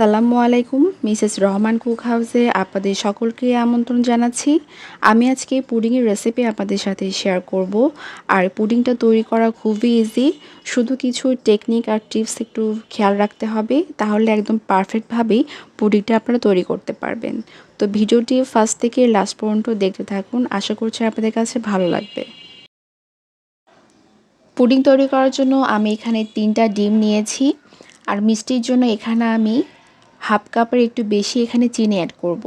সালামু আলাইকুম, Mrs Rahman cook হাউসে আপনাদের সকলকে আমন্ত্রণ জানাচ্ছি। আমি আজকে পুডিংয়ের রেসিপি আপনাদের সাথে শেয়ার করব। আর পুডিংটা তৈরি করা খুবই ইজি শুধু কিছু টেকনিক আর টিপস একটু খেয়াল রাখতে হবে, তাহলে একদম পারফেক্টভাবেই পুডিংটা আপনারা তৈরি করতে পারবেন। তো ভিডিওটি ফার্স্ট থেকে লাস্ট পর্যন্ত দেখতে থাকুন, আশা করছি আপনাদের কাছে ভালো লাগবে। পুডিং তৈরি করার জন্য আমি এখানে তিনটা ডিম নিয়েছি, আর মিষ্টির জন্য এখানে আমি হাফ কাপের একটু বেশি এখানে চিনি অ্যাড করব।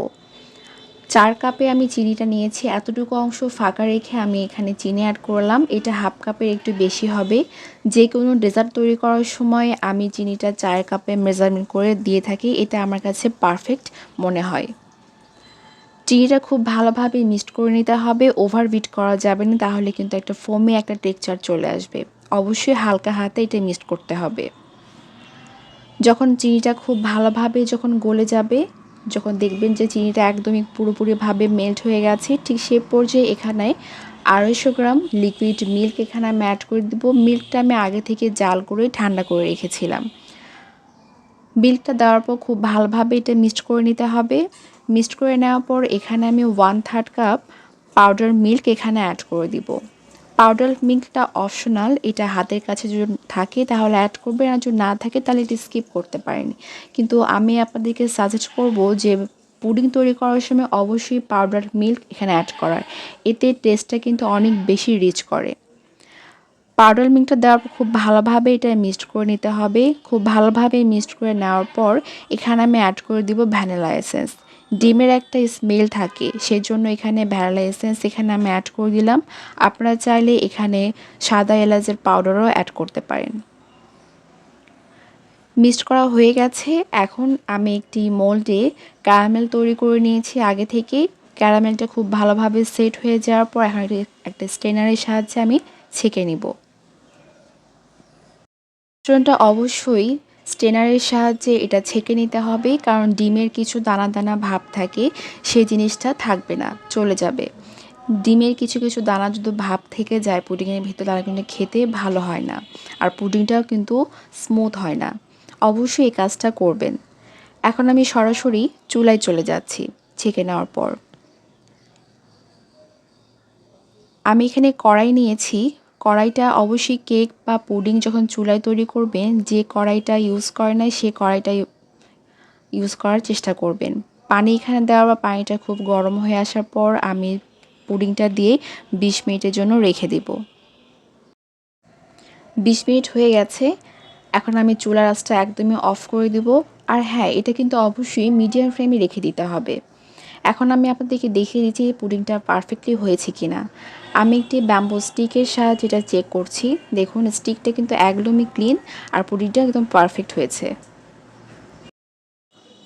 চার কাপে আমি চিনিটা নিয়েছি, এতটুকু অংশ ফাঁকা রেখে আমি এখানে চিনি অ্যাড করলাম। এটা হাফ কাপের একটু বেশি হবে। যে কোনো ডেজার্ট তৈরি করার সময় আমি চিনিটা চার কাপে মেজারমেন্ট করে দিয়ে থাকি, এটা আমার কাছে পারফেক্ট মনে হয়। চিনিটা খুব ভালোভাবে মিক্সড করে নিতে হবে ওভার বিট করা যাবে না, তাহলে কিন্তু একটা ফোমে একটা টেক্সচার চলে আসবে। অবশ্যই হালকা হাতে এটা মিক্সড করতে হবে। যখন চিনিটা খুব ভালোভাবে যখন গলে যাবে, যখন দেখবেন যে চিনিটা একদমই পুরোপুরিভাবে মেল্ট হয়ে গেছে, ঠিক সে পর্যায়ে এখানে আড়াইশো গ্রাম লিকুইড মিল্ক এখানে আমি অ্যাড করে দেবো। মিল্কটা আমি আগে থেকে জাল করে ঠান্ডা করে রেখেছিলাম। মিল্কটা দেওয়ার পর খুব ভালোভাবে এটা মিক্সড করে নিতে হবে। মিক্সড করে নেওয়ার পর এখানে আমি one third cup powder milk এখানে অ্যাড করে দিব। পাউডার মিল্কটা অপশনাল, এটা হাতের কাছে যদি থাকে তাহলে অ্যাড করবেন, আর যদি না থাকে তাহলে এটি স্কিপ করতে পারেন কিন্তু আমি আপনাদেরকে সাজেস্ট করব যে পুডিং তৈরি করার সময় অবশ্যই পাউডার মিল্ক এখানে অ্যাড করার। এতে টেস্টটা কিন্তু অনেক বেশি রিচ করে। পাউডার মিল্কটা দেওয়ার পর খুব ভালোভাবে এটা মিক্সড করে নিতে হবে। খুব ভালোভাবে মিক্সড করে নেওয়ার পর এখানে আমি অ্যাড করে দিব ভ্যানিলা এসেন্স ডিমের একটা স্মেল থাকে, সেজন্য এখানে ভ্যানিলা এসেন্স এখানে আমি অ্যাড করে দিলাম। আপনারা চাইলে এখানে সাদা এলাচের পাউডারও অ্যাড করতে পারেন। মিক্সড করা হয়ে গেছে। এখন আমি একটি মোল্ডে ক্যারামেল তৈরি করে নিয়েছি আগে থেকে ক্যারামেলটা খুব ভালোভাবে সেট হয়ে যাওয়ার পর এখন একটা স্টেনারের সাহায্যে আমি ছেঁকে নিব। মিশ্রণটা অবশ্যই স্টেনারের সাহায্যে এটা ছেঁকে নিতে হবে, কারণ ডিমের কিছু দানা দানা ভাব থাকে, সেই জিনিসটা থাকবে না, চলে যাবে। ডিমের কিছু কিছু দানা যদি ভাব থেকে যায় পুডিংয়ের ভিতরে তারা কিন্তু খেতে ভালো হয় না, আর পুডিংটাও কিন্তু স্মুথ হয় না। অবশ্যই এই কাজটা করবেন। এখন আমি সরাসরি চুলায় চলে যাচ্ছি, ছেঁকে নেওয়ার পর। আমি এখানে কড়াই নিয়েছি কড়াইটা অবশ্যই কেক বা পুডিং যখন চুলায় তৈরি করবেন, যে কড়াইটা ইউজ করে নাই, সে কড়াইটা ইউজ করার চেষ্টা করবেন। পানি এখানে দেওয়ার বা পানিটা খুব গরম হয়ে আসার পর আমি পুডিংটা দিয়ে বিশ মিনিটের জন্য রেখে দেব। বিশ মিনিট হয়ে গেছে। এখন আমি চুলার আঁচটা একদমই অফ করে দেব। আর হ্যাঁ এটা কিন্তু অবশ্যই মিডিয়াম ফ্লেমে রেখে দিতে হবে। এখন আমি আপনাদেরকে দেখিয়ে দিচ্ছি পুডিংটা পারফেক্টলি হয়েছে কিনা। আমি একটি ব্যাম্বো স্টিকের সাহায্যে এটা চেক করছি। দেখুন স্টিকটা কিন্তু একদমই ক্লিন আর পুডিংটা একদম পারফেক্ট হয়েছে।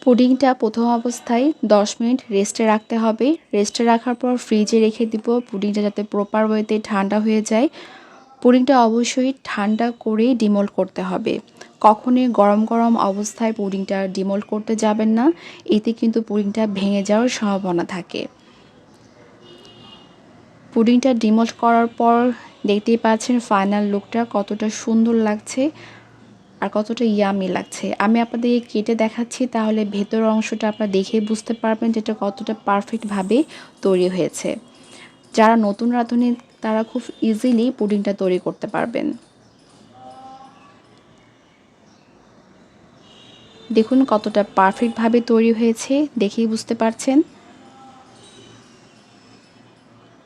পুডিংটা প্রথম অবস্থায় 10 মিনিট রেস্টে রাখতে হবে। রেস্টে রাখার পর ফ্রিজে রেখে দিব। পুডিংটা যাতে প্রপার ওয়েতে ঠান্ডা হয়ে যায়। পুডিংটা অবশ্যই ঠান্ডা করেই ডিমোল্ড করতে হবে। কখনই গরম গরম অবস্থায় পুডিংটা ডিমোল্ড করতে যাবেন না। এতে কিন্তু পুডিংটা ভেঙে যাওয়ার সম্ভাবনা থাকে। পুডিংটা ডিমোল্ড করার পর দেখতেই পাচ্ছেন ফাইনাল লুকটা কতটা সুন্দর লাগছে আর কতটা ইয়ামি লাগছে। আমি আপনাদের কেটে দেখাচ্ছি, তাহলে ভেতর অংশটা আপনারা দেখে বুঝতে পারবেন যেটা কতটা পারফেক্টভাবে তৈরি হয়েছে। যারা নতুন রাঁধুনি, তারা খুব ইজিলি পুডিংটা তৈরি করতে পারবেন। দেখুন কতটা পারফেক্টভাবে তৈরি হয়েছে, দেখেই বুঝতে পারছেন।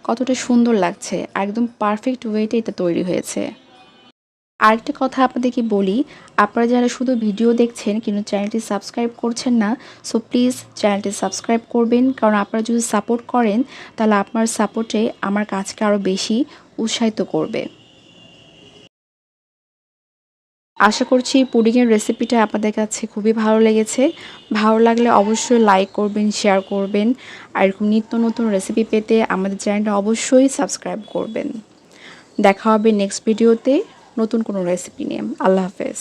কতটা সুন্দর লাগছে, একদম পারফেক্ট ওয়েতে এটা তৈরি হয়েছে। আরেকটা কথা আপনাদেরকে বলি, আপনারা যারা শুধু ভিডিও দেখছেন কিন্তু চ্যানেলটি সাবস্ক্রাইব করছেন না, সো প্লিজ চ্যানেলটি সাবস্ক্রাইব করবেন। কারণ আপনারা যদি সাপোর্ট করেন, তাহলে আপনার সাপোর্টে আমার কাজকে আরও বেশি উৎসাহিত করবে। আশা করছি পুডিংয়ের রেসিপিটা আপনাদের কাছে খুবই ভালো লেগেছে। ভালো লাগলে অবশ্যই লাইক করবেন শেয়ার করবেন, আর এরকম নিত্য নতুন রেসিপি পেতে আমাদের চ্যানেলটা অবশ্যই সাবস্ক্রাইব করবেন। দেখা হবে নেক্সট ভিডিওতে নতুন কোনো রেসিপি নিয়ে। আল্লাহ হাফেজ।